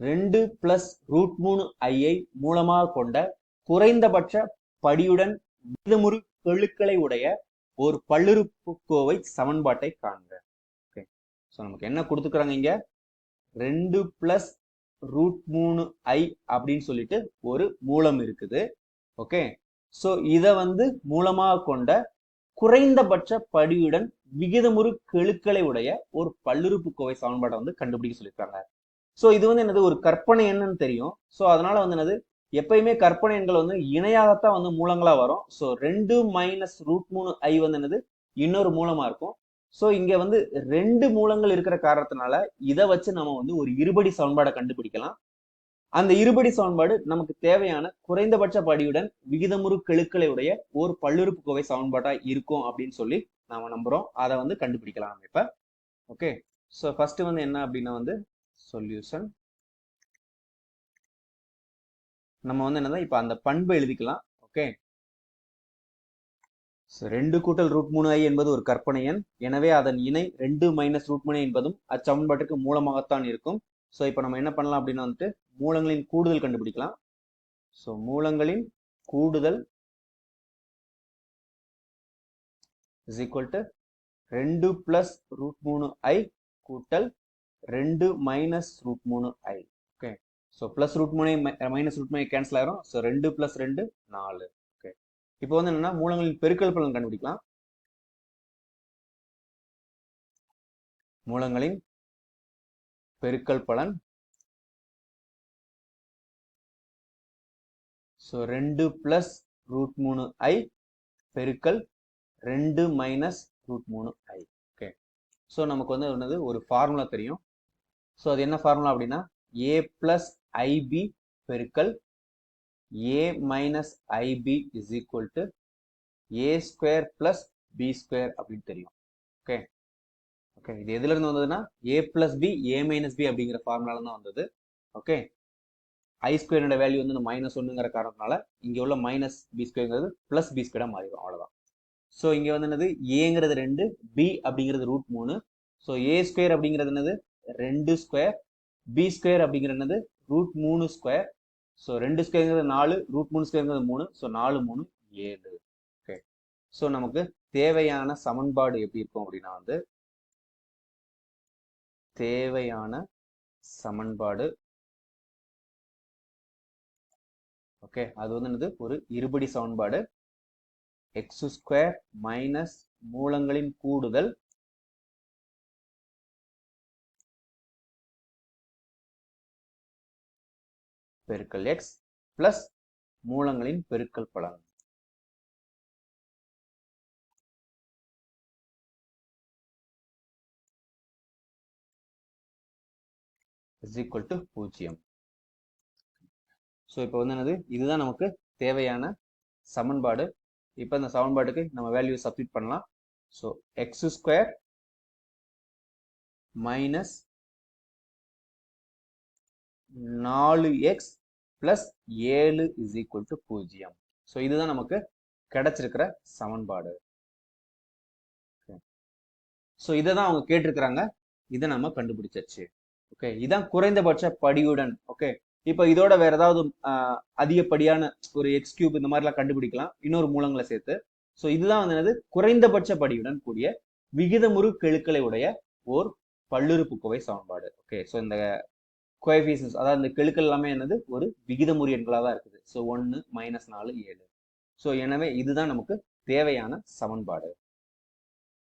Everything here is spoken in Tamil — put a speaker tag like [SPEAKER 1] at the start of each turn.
[SPEAKER 1] ரெண்டு பிளஸ் ரூட் மூணு ஐயை மூலமாக கொண்ட குறைந்தபட்ச படியுடன் விகிதமுறு கெழுக்களை உடைய ஒரு பல்லுறுப்புக்கோவை சமன்பாட்டை காண்க. ஓகே ஸோ நமக்கு என்ன கொடுத்துக்கிறாங்க இங்க? ரெண்டு பிளஸ் ரூட் மூணு ஐ அப்படின்னு சொல்லிட்டு ஒரு மூலம் இருக்குது. ஓகே ஸோ இதை வந்து மூலமாக கொண்ட குறைந்தபட்ச படியுடன் விகிதமுறு கெழுக்களை உடைய ஒரு பல்லுறுப்புக்கோவை சமன்பாட்டை வந்து கண்டுபிடிக்க சொல்லியிருக்காங்க. ஸோ இது வந்து என்னது? ஒரு கற்பனை எண்ணுன்னு தெரியும். ஸோ அதனால வந்து என்னது? எப்பயுமே கற்பனை எண்கள் வந்து இணையாகத்தான் வந்து மூலங்களா வரும். ஸோ ரெண்டு மைனஸ் ரூட் மூணு ஐ வந்து என்னது? இன்னொரு மூலமா இருக்கும். ஸோ இங்க வந்து ரெண்டு மூலங்கள் இருக்கிற காரணத்தினால இதை வச்சு நம்ம வந்து ஒரு இருபடி சமன்பாடை கண்டுபிடிக்கலாம். அந்த இருபடி சமன்பாடு நமக்கு தேவையான குறைந்தபட்ச படியுடன் விகிதமுறு கெழுக்களை உடைய ஒரு பல்லுறுப்புக்கோவை சமன்பாட்டாக இருக்கும் அப்படின்னு சொல்லி நாம நம்புறோம். அதை வந்து கண்டுபிடிக்கலாம் நம்ம இப்ப. ஓகே ஸோ ஃபர்ஸ்ட் வந்து என்ன அப்படின்னா வந்து சொல்யூஷன் நம்ம வந்து என்னதான் இப்ப அந்த பண்பை எழுதிக்கலாம் ஓகே ரெண்டு கூட்டல் ரூட் மூணு ஐ என்பது ஒரு கற்பனை எண். எனவே அதன் இணை ரெண்டு மைனஸ் ரூட் மூணு என்பதும் அச்சமன்பாட்டுக்கு மூலமாகத்தான் இருக்கும். ஸோ இப்போ நம்ம என்ன பண்ணலாம் அப்படின்னா வந்துட்டு மூலங்களின் கூடுதல் கண்டுபிடிக்கலாம். ஸோ மூலங்களின் கூடுதல் இஸ் ஈக்குவல் டு ரெண்டு பிளஸ் ரூட் மூணு ஐ கூட்டல் ரெண்டு மைனஸ் ரூட் மூணு i okay so plus root மூணு மைனஸ் ரூட் மூணு கேன்சல் ஆயிரும். ஸோ ரெண்டு ப்ளஸ் ரெண்டு நாலு. ஓகே இப்போ வந்து என்னன்னா மூலங்களின் பெருக்கல் பலன் கண்டுபிடிக்கலாம். மூலங்களின் பெருக்கல் பலன். ஸோ ரெண்டு ப்ளஸ் ரூட் மூணு ஐ பெருக்கல் ரெண்டு மைனஸ் ரூட் மூணு ஐ ஓகே ஸோ நமக்கு வந்து என்னது ஒரு ஃபார்முலா தெரியும். ஸோ அது என்ன ஃபார்முலா அப்படின்னா ஏ பிளஸ் ஐபி பெருக்கல் a minus i b is equal to a square plus b square அப்படின்னு தெரியும். ஓகே ஓகே இது எதுல இருந்து வந்ததுன்னா a plus b a minus b அப்படிங்கிற ஃபார்முலால தான் வந்தது. ஓகே ஐ ஸ்கொயரோட வேல்யூ வந்து மைனஸ் ஒன்னுங்கிற காரணத்தினால இங்க உள்ள மைனஸ் பி ஸ்கொயர்ங்கிறது பிளஸ் பி ஸ்கொயராக மாறிடும். அவ்வளோதான் ஸோ இங்க வந்து என்னது? ஏங்கிறது ரெண்டு பி அப்படிங்கிறது ரூட் மூணு. ஸோ ஏ ஸ்கொயர் அப்படிங்கிறது என்னது? ரெண்டு ஸ்கொயர் பி ஸ்கொயர் அப்படிங்கிறது என்னது? ரூட் மூணு ஸ்கொயர் ஸோ ரெண்டு ஸ்கொயர்ங்கிறது நாலு ரூட் மூணு ஸ்கொயர்ங்கிறது மூணு. ஸோ நாலு மூணு ஏழு. ஓகே ஸோ நமக்கு தேவையான சமன்பாடு எப்படி இருக்கும் அப்படின்னா வந்து தேவையான சமன்பாடு. ஓகே அது வந்து என்னது? ஒரு இருபடி சமன்பாடு. எக்ஸ் ஸ்கொயர் மைனஸ் மூலங்களின் கூடுதல் பெருக்கல் எக்ஸ் பிளஸ் மூலங்களின் பெருக்கல் பலன். இஸ் ஈக்குவல் டு பூஜ்ஜியம். ஸோ இப்போ வந்து என்னது? இதுதான் நமக்கு தேவையான சமன்பாடு. இப்போ இந்த சமன்பாட்டுக்கு நம்ம வேல்யூ சப்ஸ்டிட் பண்ணலாம். ஸோ எக்ஸ் ஸ்கொயர் மைனஸ் நாலு எக்ஸ் பிளஸ் ஏழு இஸ் ஈக்குவல் டு பூஜ்ஜியம். ஸோ இதுதான் நமக்கு கிடைச்சிருக்கிற சமன்பாடு. ஸோ இதை தான் அவங்க கேட்டிருக்கிறாங்க. இதை நம்ம கண்டுபிடிச்சாச்சு. ஓகே இதான் குறைந்தபட்ச படியுடன். ஓகே இப்போ இதோட வேற ஏதாவது அதிகப்படியான ஒரு எக்ஸ் கியூப் இந்த மாதிரிலாம் கண்டுபிடிக்கலாம். இன்னொரு மூலங்களை சேர்த்து. ஸோ இதுதான் வந்து என்னது? குறைந்தபட்ச படியுடன் கூடிய விகிதமுறு கெழுக்களை உடைய ஓர் பல்லுறுப்புக்கோவை சமன்பாடு. ஓகே ஸோ இந்த கோஎஃபிஷியன்ஸ் அதாவது இந்த கெழுக்கள் எல்லாமே என்னது? ஒரு விகிதமுறி எண்களாக தான் இருக்குது. ஸோ ஒன்று மைனஸ் நாலு ஏழு. ஸோ எனவே இதுதான் நமக்கு தேவையான சமன்பாடு.